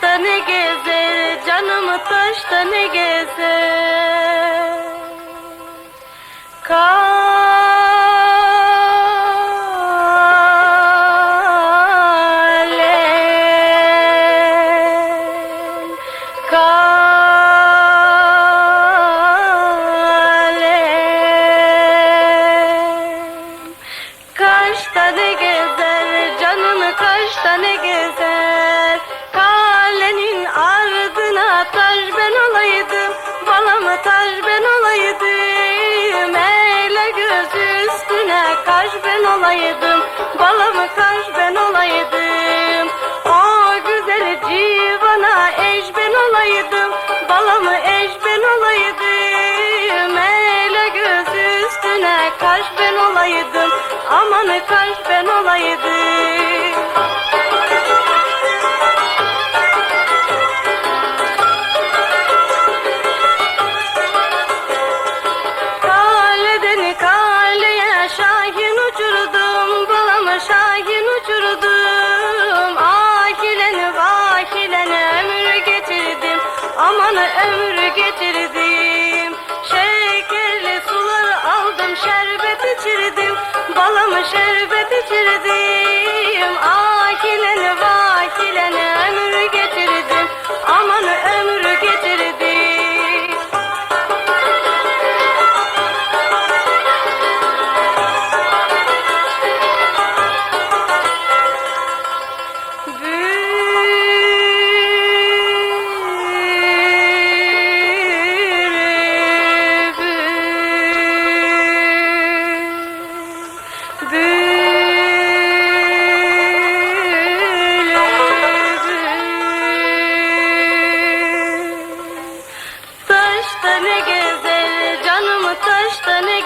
taşta ne gezer Canımı taşta ne gezer? Kalem Kalem Yatar ben olaydım Eyle göz üstüne. Kaş ben olaydım Balamı kaş ben olaydım? O güzel civana Eş ben olaydım Balamı eş ben olaydım? Eyle göz üstüne Kaş ben olaydım Amanı kaş ben olaydım. Vakileni ömür getirdim Aman ömür getirdim. Şekerli sular aldım şerbet içirdim Balamı şerbet içirdim canımı taşta ne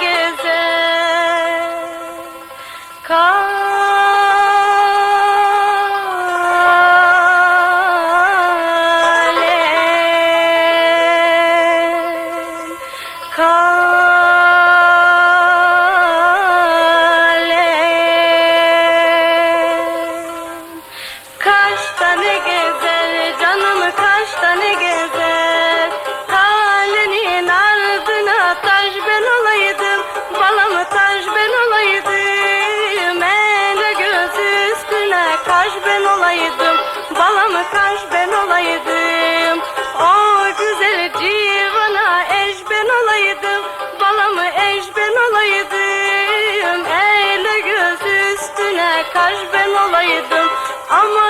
kaş ben olaydım Balamı kaş ben olaydım. O güzel civana eş ben olaydım Balamı eş ben olaydım. Ele göz üstüne kaş ben olaydım olaydım